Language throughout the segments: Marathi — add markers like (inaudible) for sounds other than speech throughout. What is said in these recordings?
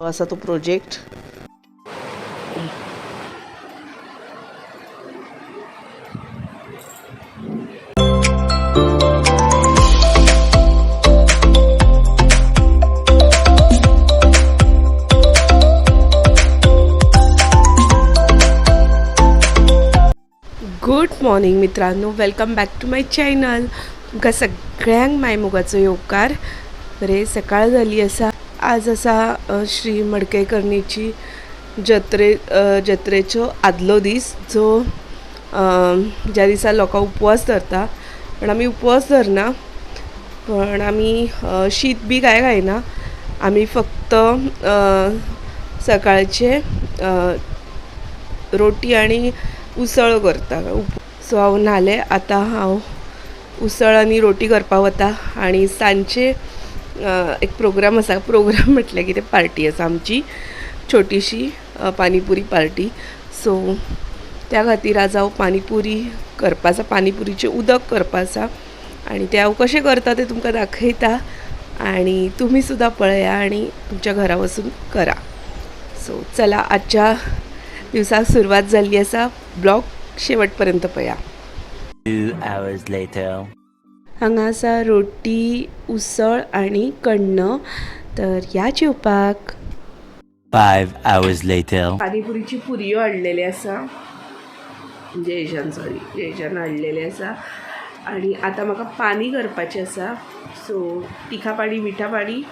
असा तो प्रोजेक्ट गुड मॉर्निंग मित्रांनो. Welcome back to my channel तुमकां सगळ्यांक मायमुगाचो येवकार बरे सकाळ जाली आसा आज आसा श्री मडकेकर्णीची जत्रे जत्रेचो आदलो दीस जो ज्या दिसा लोकां उपवास धरता. पण आमी उपवास धरना पण आमी शीत बी कांय खायना. आमी फक्त सकाळचे रोटी आणि उसळ करता. उप- सो हांव न्हालें. आतां हांव उसळ आनी रोटी करपा वता आनी सांजचे एक प्रोग्राम आसा प्रोग्राम म्हटलं की ते पार्टी आसा आमची छोटीशी पानीपुरी पार्टी सो त्या खातीर आज हांव पानीपुरी करपा आसा पानीपुरीचें उदक करपा आसा आनी तें हांव कशें करता तें तुमकां दाखयता आनी तुमी सुद्दां पळया आनी तुमच्या घरा वचून करा. सो चला आजच्या दिवसाक सुरवात जाल्ली आसा ब्लॉग शेवटपर्यंत पळया Two hours later. हांगा आसा रोटी उसळ आनी कण्ण. तर या जेवपाक Five hours later. पानीपुरीची पुरयो हाडलेले आसा जयेशान सॉरी जयेशान हाडलेले आसा आनी आतां म्हाका पानी करपाचें आसा सो तिखा पाणी मिठा पाणी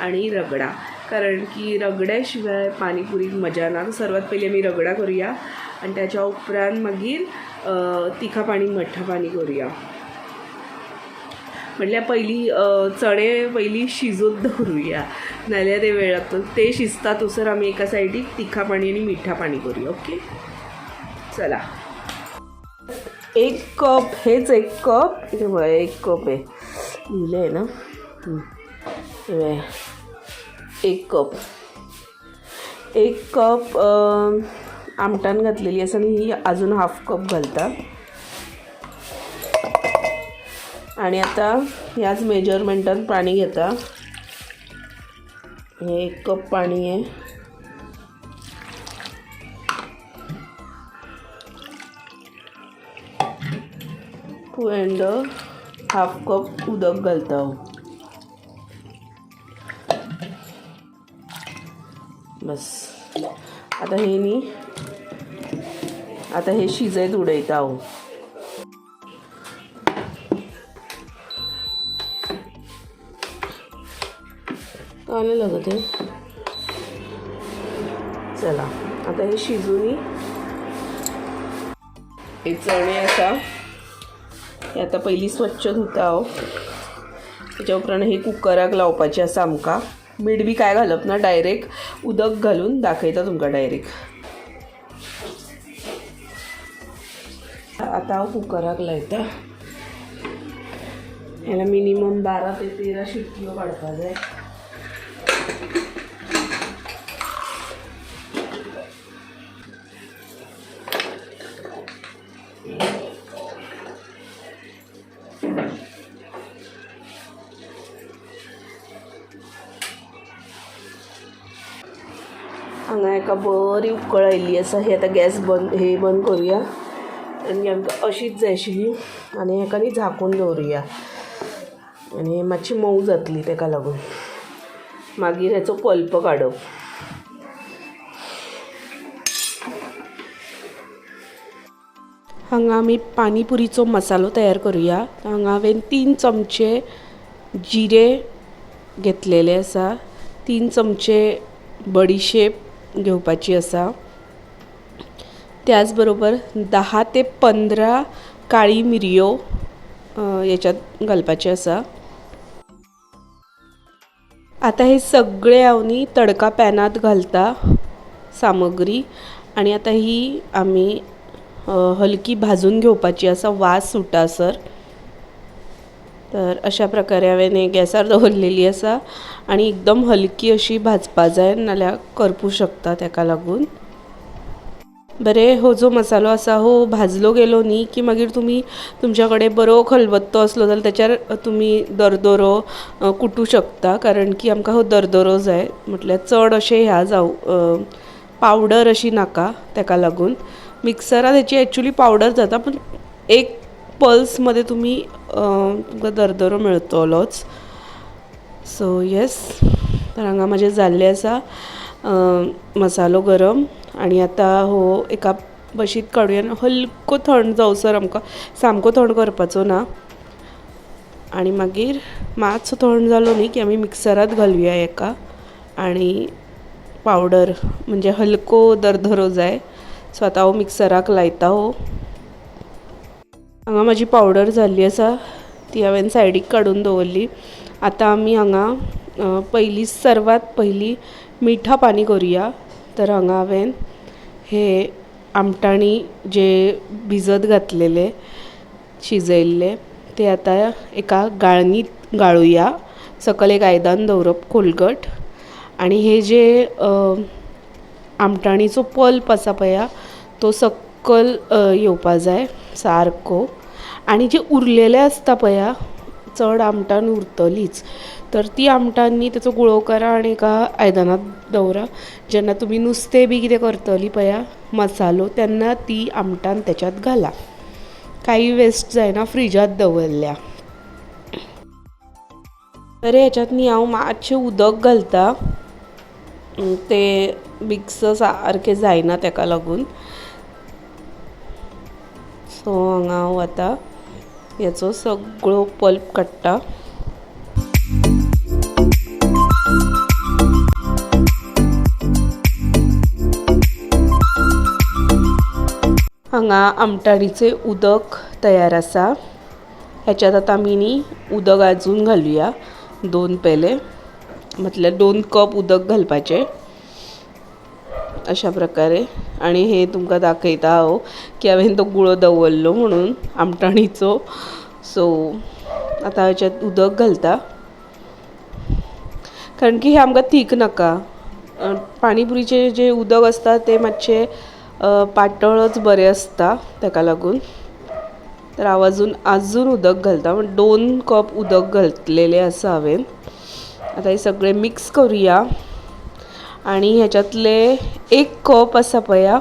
आणि रगडा. कारण की रगड्या शिवाय पानीपुरीक मजा ना तर सर्वात पयलीं आमी रगडा करुया. आनी त्याच्या उपरांत मागीर तिखा पाणी मठ्ठा पाणी करुया. म्हटल्या पहिली चणे पहिली शिजून दवरूया नाल्यार ते वेळात ते शिजतात उसर आम्ही एका सायडीक तिखा पाणी आणि मिठा पाणी करूया ओके? चला. एक कप हेच एक कप. एक कप आहे. लिहिलं आहे ना? एक कप. एक कप आमटान घातलेली आसा आणि ही अजून हाफ कप घालता आणि आता ह्याच मेजरमेंटात पाणी घेता. हे एक कप पाणी आहे. टू अँड हाफ कप उदक घालता बस. आता हे न्ही आता हे शिजयत उडयता हांव लागत आहे. चला आता हे शिजूनी हे चणे आसा हे आता पयलीं स्वच्छ धुता हांव त्याच्या उपरांत हे कुकराक लावपाचे आसा आमकां. मीठ बी काय घालप ना डायरेक्ट उदक घालून दाखयता तुमकां डायरेक्ट आता हांव कुकराक लायता. ह्याला मिनिमम बारा ते तेरा शिट्ट्यो काडपा जाय. हांगा एका बरी उकळ आयिल्ली आसा ही आतां गॅस बंद हे बंद करुया. आनी आमकां अशीच जाय आशिल्ली आनी हेका न्ही झाकून दवरुया आनी मातशी मऊ जातली तेका लागून. मागीर हेचो पल्प काडप हांगा आमी पानीपुरीचो मसालो तयार करुया. हांगा हांवें तीन चमचे जिरे घेतलेले आसा तीन चमचे बडीशेप घेवपाची आसा त्याच बरोबर दहा ते पंदरा काळी मिरयो याच्यात हेच्यात घालपाचे आसा आता हे सगळे हांव न्ही तडका पॅनात घालता सामग्री आनी आतां ही आमी हलकी भाजून घेवपाची आसा वास सुटासर तर अशा प्रकारे हांवें हे गॅसार दवरलेली आसा आनी एकदम हलकी अशी भाजपा जाय नाल्यार करपू शकता तेका लागून. बरे हो जो मसालो आसा हो भाजलो गेलो न्ही की मागीर तुमी तुमच्या कडेन बरो खलबत्तो असलो जाल्यार त्याच्यार तुमी दरदरो कुटू शकता कारण की आमकां हो दरदरो जाय म्हटल्यार चड अशें ह्या जावं पावडर अशी नाका ताका लागून. मिक्सरान हेची एक्चुली पावडर जाता पूण एक पल्समध्ये तुम्ही तुमकां दरदरो मेळतलोच. सो येस तर हांगा म्हाजें जाल्लें आसा मसालो गरम. आनी आतां हो एका बशीत काडुया हलको थंड जावसर आमकां. सामको थंड करपाचो ना. आनी मागीर मातसो थंड जालो न्ही की आमी मिक्सरांत घालुया एका. आनी पावडर म्हणजे हलको दरधरो जाय. सो आतां हांव हो मिक्सराक लायता हो. हांगा म्हाजी पावडर जाल्ली आसा. ती हांवें सायडीक काडून दवरली. आतां आमी हांगा पहिली पयली सर्वात पहिली मिठा पानी करुया. तर हांगा हांवें हे आमटाणी जे भिजत घातलेले शिजयल्ले ते आतां एका गाळणीत गाळुया. सकयल एक आयदान दवरप खोलगट आनी हे जे आमटाणीचो पल्प आसा पळया तो सकयल येवपा जाय सारको. आनी जे उरलेले आसता पळया चड आमटाण उरतलीच. तर ती आमटांनी न्ही गुळो करा आनी एका आयदनांत दवरा जेन्ना तुमी नुस्तें बी कितें करतली पळया मसालो तेन्ना ती आमटान तेच्यात घाला. काही वेस्ट जायना फ्रिजांत दवरल्या. तर हेच्यात न्ही हांव मातशें उदक घालता. ते मिक्स सारकें जायना तेका लागून. सो हांगा हांव आतां हेचो सगळो पल्प काडटा हांगा आमटाणीचें उदक तयार आसा हेच्यात आतां आमी न्ही उदक आजून घालुया दोन पेले. म्हटल्यार दोन कप उदक घालपाचें. अशा प्रकारे. आनी हे तुमकां दाखयता हांव की हांवें तो गुळो दवरलो म्हणून आमटाणीचो सो आतां ह्याच्यात उदक घालता. कारण की हे आमकां थीक नाका. पाणीपुरीचें जें उदक आसता तें मातशें पातळच बरें आसता ताका लागून. तर हांव आजून आजून उदक घालता. म्हण दोन कप उदक घातलेलें आसा हांवें आतां हे सगळें मिक्स करुया. आनी ह्याच्यातले एक कप आसा पळया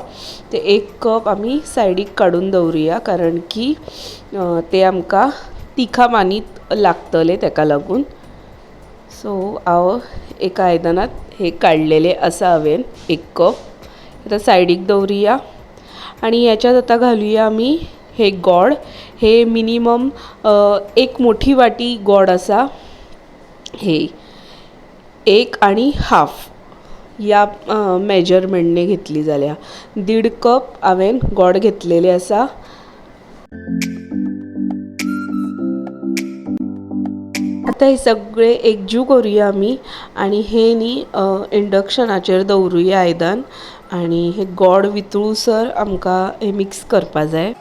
ते एक कप आमी सायडीक काडून दवरुया. कारण की ते आमकां तिखा मानीत लागतले ताका लागून. सो हांव एका आयदनांत हे काडलेले आसा हांवें एक कप. आतां सायडीक दवरुया. आनी हेच्यात आतां घालूया आमी हे गोड. हे मिनिमम एक मोठी वाटी गोड आसा हे एक आनी हाफ. ह्या मेजरमेंटने घेतली जाल्या दीड कप हांवें गोड घेतलेले आसा आतां हे सगळे एकजू करुया आमी आनी हे न्ही इंडक्शनाचेर दवरुया आयदन. आनी हे गोड वितळूसर आमकां हे मिक्स करपा जाय.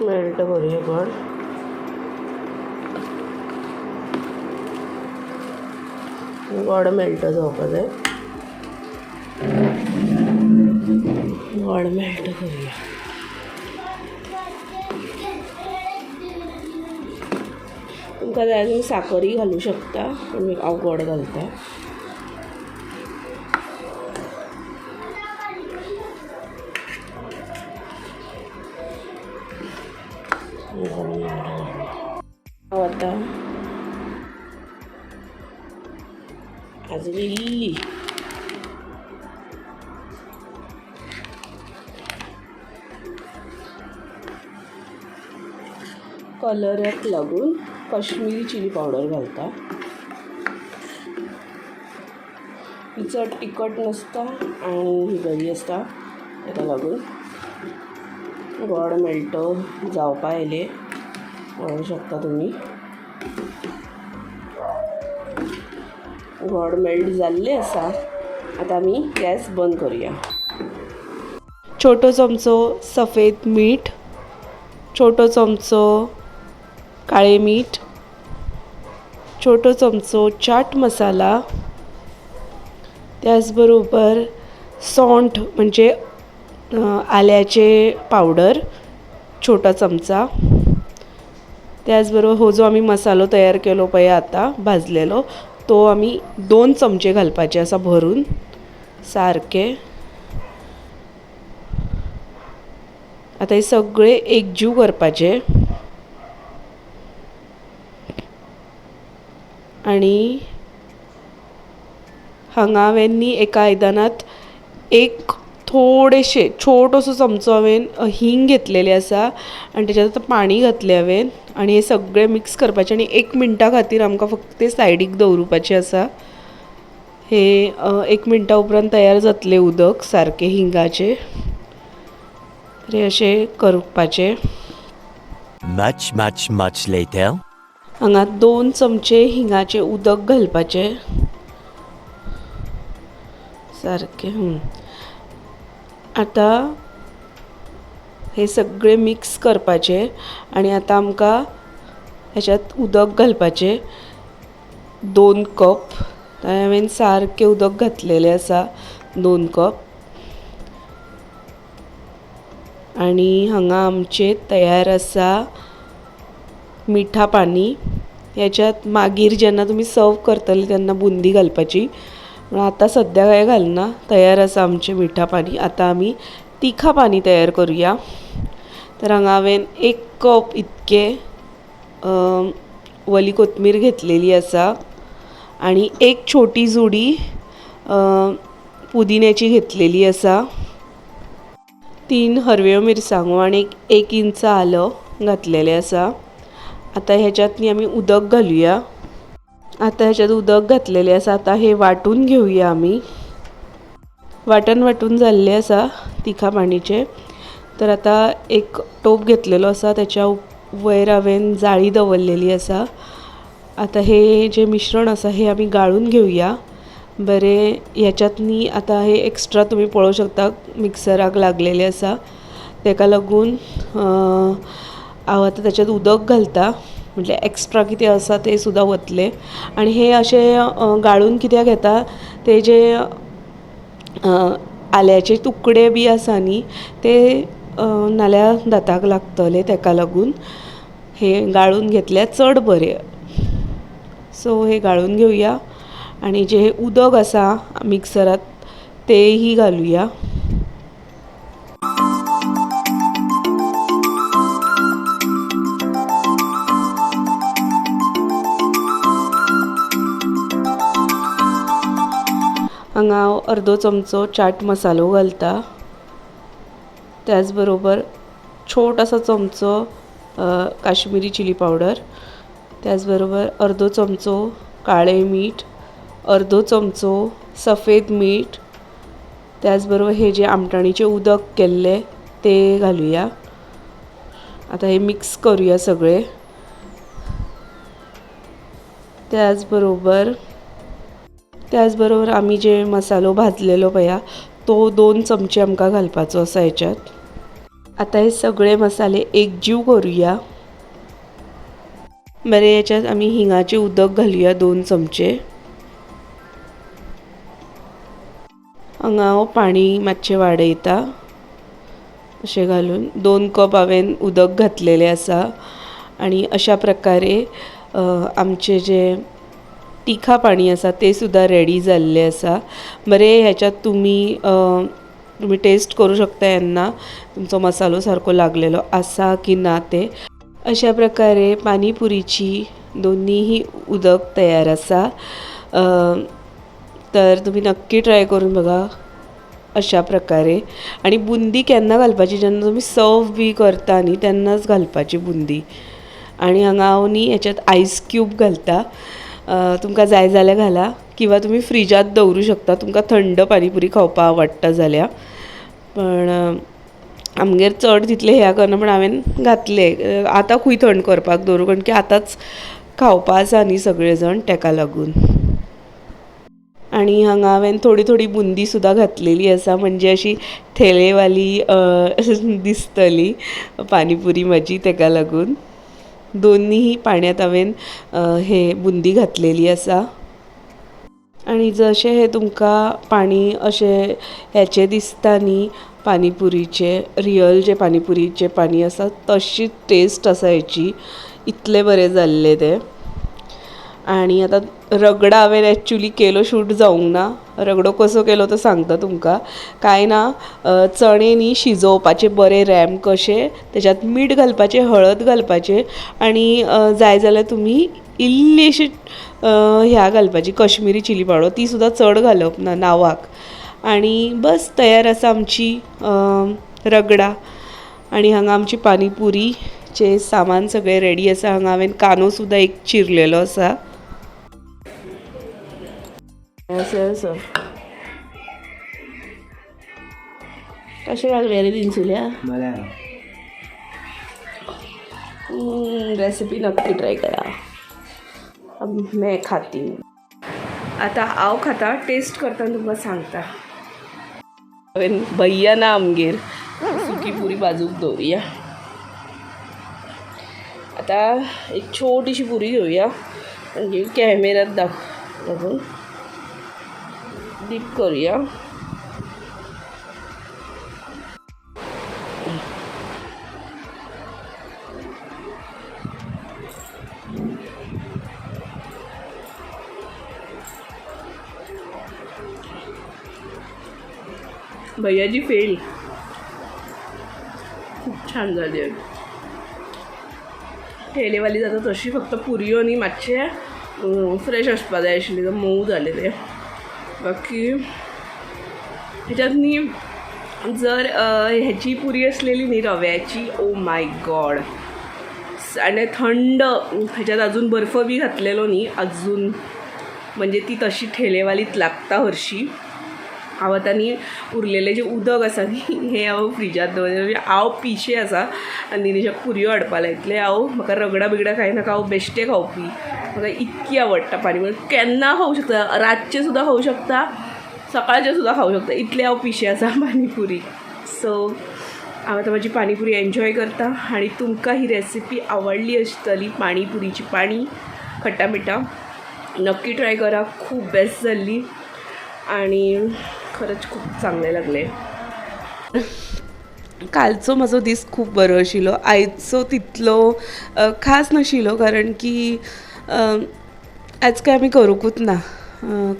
मेळटा करुया गोड. गोड मेळटा जावपा जाय. गोड मेळटा करूया तुमकां जाय तुमी साखरय घालूं शकता पूण हांव गोड घालता इल्ली कलराक लागून कश्मीरी चिली पावडर घालता. ही तिखट नासता आनी ही बरी आसता ताका लागून गोड मेळटो जावपा आयले म्हणू शकता तुमी घोड मेल्ट जाल्ले आसा आतां आमी गॅस बंद करुया. छोटो चमचो सफेद मीठ छोटो चमचो काळें मीठ छोटो चमचो चाट मसाला त्याच बरोबर म्हणजे आल्याचे पावडर छोटा चमचा. त्याचबरोबर हो जो आम्ही मसालो तयार केलो पळय आता भाजलेलो तो आम्ही दोन चमचे घालपाचे असा भरून सारके आता हे सगळे एकजीव करपाचे. आणि हांगा हांवें न्ही एका आयदनांत एक थोडेशे छोटोसो चमचो हांवें हींग घेतलेले आसा आनी तेच्यात आतां पाणी घातलें हांवें आनी हे सगळें मिक्स करपाचें आनी एक मिनटा खातीर आमकां फक्त ते सायडीक दवरुपाचें आसा हे एक मिनटा उपरांत तयार जातलें उदक सारकें हिंगाचें तर अशें करपाचें Much, much, much later. हांगा दोन चमचे हिंगाचें उदक घालपाचें सारकें. आतां हे सगळें मिक्स करपाचें आनी आतां आमकां हेच्यात उदक घालपाचें. दोन कप हांवें सारकें उदक घातलेलें आसा दोन कप आनी हांगा आमचें तयार आसा मिठा पानी हेच्यात मागीर जेन्ना तुमी सर्व करतले तेन्ना बुंदी घालपाची. पूण आतां सद्या कांय घालना तयार आसा आमचें मिठा पानी आतां आमी तिखा पानी तयार करुया. तर हांगा हांवें एक कप इतके वली कोथमीर घेतलेली आसा आनी एक छोटी जुडी पुदिन्याची घेतलेली आसा तीन हरव्यो मिरसांगो आनी एक एक इंच आलं घातलेले आसा आतां ह्याच्यात न्ही आमी उदक घालूया. आतां ह्याच्यात उदक घातलेलें आसा आतां हे वांटून घेवया आमी वांटण वांटून जाल्लें आसा तिखा पाणीचें. तर आतां एक टोप घेतलेलो आसा तेच्या वयर हांवें जाळी दवरलेली आसा आतां हे जें मिश्रण आसा हें आमी गाळून घेवया बरें ह्याच्यात न्ही आतां हे एक्स्ट्रा तुमी पळोवं शकता मिक्सराक लागलेलें आसा ताका लागून हांव आतां ताच्यात उदक घालता. म्हणजे म्हटल्यार एक्स्ट्रा कितें आसा तें सुद्दां वतलें. आनी हे अशें गाळून कित्याक घेता ते जे आल्याचे तुकडे बी आसा न्ही ते नाल्यार दांताक लागतले ताका लागून हे गाळून घेतल्यार चड बरें. सो हे गाळून घेवया आनी जे उदक आसा मिक्सरात तेयी घालुया. हांगा हांव अर्दो चमचो चाट मसालो घालता. त्याच बरोबर छोटासा चमचो काश्मीरी काश्मिरी चिली पावडर. त्याच बरोबर अर्दो चमचो काळें मीठ अर्दो चमचो सफेद मीठ. त्याच बरोबर हे जे आमटाणीचें उदक केल्लें तें घालुया. आतां हे मिक्स करुया सगळें. त्याच बरोबर त्याच बरोबर आमी जे मसालो भाजलेलो पळया तो दोन चमचे आमकां घालपाचो आसा हेच्यात आतां हे सगळे मसाले एकजीव करुया. बरे हेच्यात आमी हिंगाचें उदक घालूया दोन चमचे. हांगा हांव पाणी मातशें वाडयता अशें घालून दोन कप हांवें उदक घातलेलें आसा आनी अशा प्रकारे आमचे जे तिखा पाणी आसा तें सुद्दां रेडी जाल्लें आसा बरें ह्याच्यात तुमी तुमी टेस्ट करूं शकता येन्ना तुमचो मसालो सारको लागलेलो आसा की ना तें. अशा प्रकारे पानीपुरीची दोन्हीही उदक तयार आसा तर तुमी नक्की ट्राय करून बघा अशा प्रकारे. आनी बुंदी केन्ना घालपाची जेन्ना तुमी सर्व बी करता न्ही तेन्नाच घालपाची बुंदी. आनी हांगा हांव न्ही हेच्यात आयस क्यूब घालता. तुमकां जाय जाल्यार घाला. किंवा तुमी फ्रिजांत दवरूं शकता. तुमकां थंड पानीपुरी खावपाक आवडटा जाल्यार पण आमगेर चड तितलें ह्या करना पूण हांवें घातलें. आतां खूंय थंड करपाक दवरूं. कारण की आतांच खावपा आसा न्ही सगळे जाण ताका लागून. आनी हांगा हांवें थोडी थोडी बुंदी सुद्दां घातलेली आसा. म्हणजे अशी थेलेवाली (laughs) दिसतली पानीपुरी म्हजी ताका लागून. दोन्हीही पाण्यात हांवें हे बुंदी घातलेली आसा आणि जशें हे तुमकां पाणी अशें हेचें दिसता न्ही पानीपुरीचे रियल जे पानीपुरीचें पाणी आसा तशीच टेस्ट आसा हेची इतलें बरें जाल्लें तें. आणि आता रगडा हांवें एक्चुली केलो शूट जावंक ना. रगडो कसो केलो तो सांगता तुमकां. कांय ना चणे न्ही शिजोवपाचे बरे रॅम कशे त्याच्यात मीठ घालपाचें हळद घालपाचें आणि जाय जाल्यार तुमी इल्लीशी ह्या घालपाची कश्मिरी चिली पावडर. ती सुद्दां चड घालप ना नावाक. आणि बस तयार आसा आमची रगडा. आणि हांगा आमची पानीपुरीचें सामान सगळें रेडी आसा हांगा हांवें कांदो सुद्दां एक चिरलेलो आसा असं असं. कशें लागले रे दिनसुल्या रेसिपी नक्की ट्राय करा. अब मैं खाती हूँ. आता हांव खाता टेस्ट करतना तुमकां सांगता. हांवें भैया ना आमगेर. सुकी पुरी बाजूक दवरुया आता एक छोटीशी पुरी घेवया म्हणजे कॅमेऱ्यात दाख दाखवून डीप करूया. भैयाजी फेल खूप छान झाली आहे. ठेलेवाली जाता तशी फक्त पुरयो आणि मातशे फ्रेश आसपा जाय आशिल्ली तर मोव जाले ते की ह्याच्यातनी न्ही जर ह्याची पुरी असलेली न्ही रव्याची ओ माय गॉड आणि थंड ह्याच्यात अजून बर्फ बी घातलेलो न्ही अजून. म्हणजे ती तशी ठेलेवालीत लागता हरशी. हांव आतां न्ही उरलेलें जें उदक आसा न्ही हें हांव फ्रिजांत दवरलें म्हणजे हांव पिशें आसा आनी दिनेशाक पुरयो हाडपा लायतलें हांव म्हाका रगडा बिगडा नाका हांव बेश्टे खावपी. म्हाका इतकी आवडटा पाणी. म्हणजे केन्ना खावंक शकता? रातचें सुद्दां खावंक शकता सकाळचें सुद्दां खावंक शकता. इतलें हांव पिशें आसा (laughs) पानीपुरी सो हांव आतां म्हाजी पानीपुरी एन्जॉय करता. आनी तुमकां ही रेसिपी आवडली आसतली पाणीपुरीची पाणी खट्टा मिठा नक्की ट्राय करा. खूब बेस्ट जाल्ली आणि खरंच खूप चांगले लागले. कालचो म्हजो दीस खूब बरो आशिल्लो. आयचो तितलो खास नाशिल्लो कारण की आज आयज काय आमी करूंकूच ना.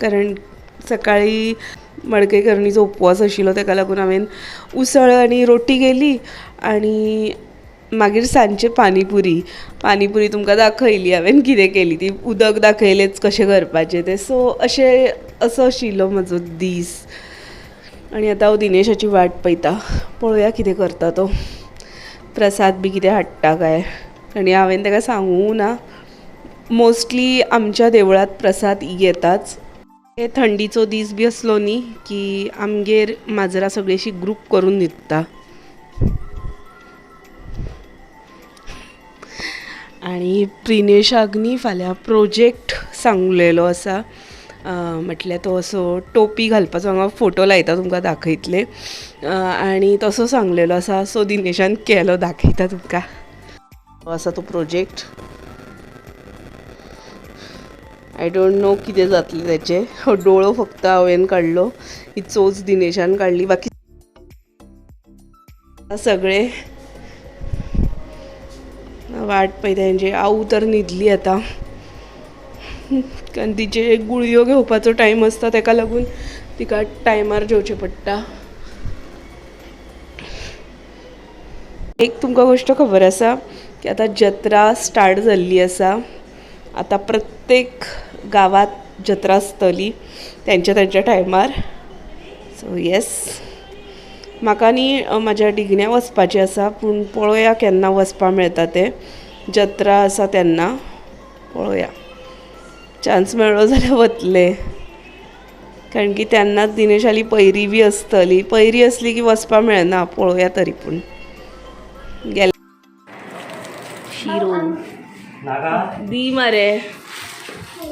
कारण सकाळी मडकेकरणीचो उपवास आशिल्लो ताका लागून हांवें उसळ आनी रोटी केली आनी मागीर सांजचे पानीपुरी पानीपुरी तुमकां दाखयली हांवें कितें केली ती. उदक दाखयलेंच कशें करपाचें तें. सो अशें असो आशिल्लो म्हजो दीस. आनी आतां हांव दिनेशाची वाट पळयता पळोवया कितें करता तो. प्रसाद बी कितें हाडटा काय. आनी हांवें ताका सांगूंक ना मोस्टली आमच्या देवळांत प्रसाद येताच. हे थंडीचो दीस बी असलो न्ही की आमगेर माजरां सगळींशी ग्रूप करून न्हिदता आनी प्रिनेशाक न्ही फाल्यां प्रोजेक्ट सांगलेलो आसा. म्हटल्यार तो असो टोपी घालपाचो हांगा फोटो लायता तुमकां दाखयतले. आनी तसो सांगलेलो आसा सो दिनेशान केलो दाखयता तुमकां. हो आसा तो प्रोजेक्ट. आय डोंट नो कितें जातलें तेचें हो डोळो फक्त हांवें काडलो ही चोच दिनेशान काडली बाकी सगळे वाट पळयता म्हणजे तेंची आवू तर न्हिदली आतां. (laughs) तिचे गुळयो घेवपाचो टायम आसता ताका लागून तिका टायमार जेवचें पडटा. एक तुमकां गोश्ट खबर आसा की आतां जत्रा स्टार्ट जाल्ली आसा. आतां प्रत्येक गांवांत जत्रा आसतली तेंच्या तेंच्या टायमार सो येस म्हाका न्ही म्हाज्या डिगण्या वचपाचें आसा पूण पळोवया केन्ना वचपा मेळटा तें. जत्रा आसा तेन्ना पळोवया. चान्स मेळ्ळो जाल्यार वतलें कारण की तेन्नाच दिनेशाली पयरी बी आसतली पयरी असली की वचपा मेळना पळोवया तरी पूण. गेले शिरो. दी मरे.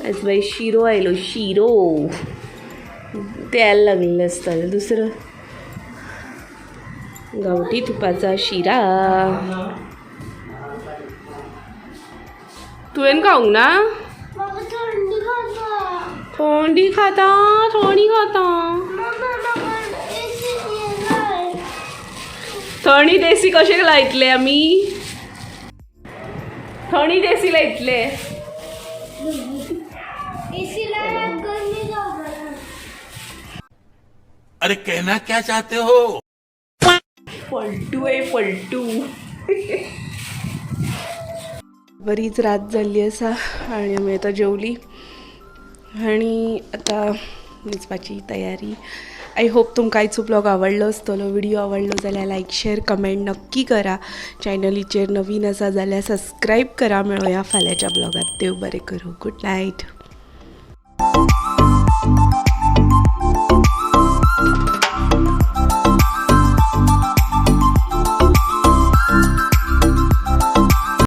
आज बाई शिरो आयलो शिरो. तेल लागलेलं आसतलें दुसरं? गावठी तुपाचा शिरा. तुवें खावंक ना? थंडी खाता थंडी खाता. थंडी देसी कशे लायतले आमी थंडी देसी लायतले. अरे कहना क्या चाहते हो? पलटू आहे पलटू. (laughs) बरीच रात झाली असा आणि आम्ही आता जेवली. आणि आता नाचपाची तयारी. आय होप तुमकां आयचो ब्लॉग आवडलो आसतलो व्हिडिओ आवडलो जाल्यार लायक शेअर कमेंट नक्की करा. चॅनलीचेर नवीन आसा जाल्यार सबस्क्राईब करा. मेळोया फाल्यांच्या ब्लॉगात देव बरें करूं. Good night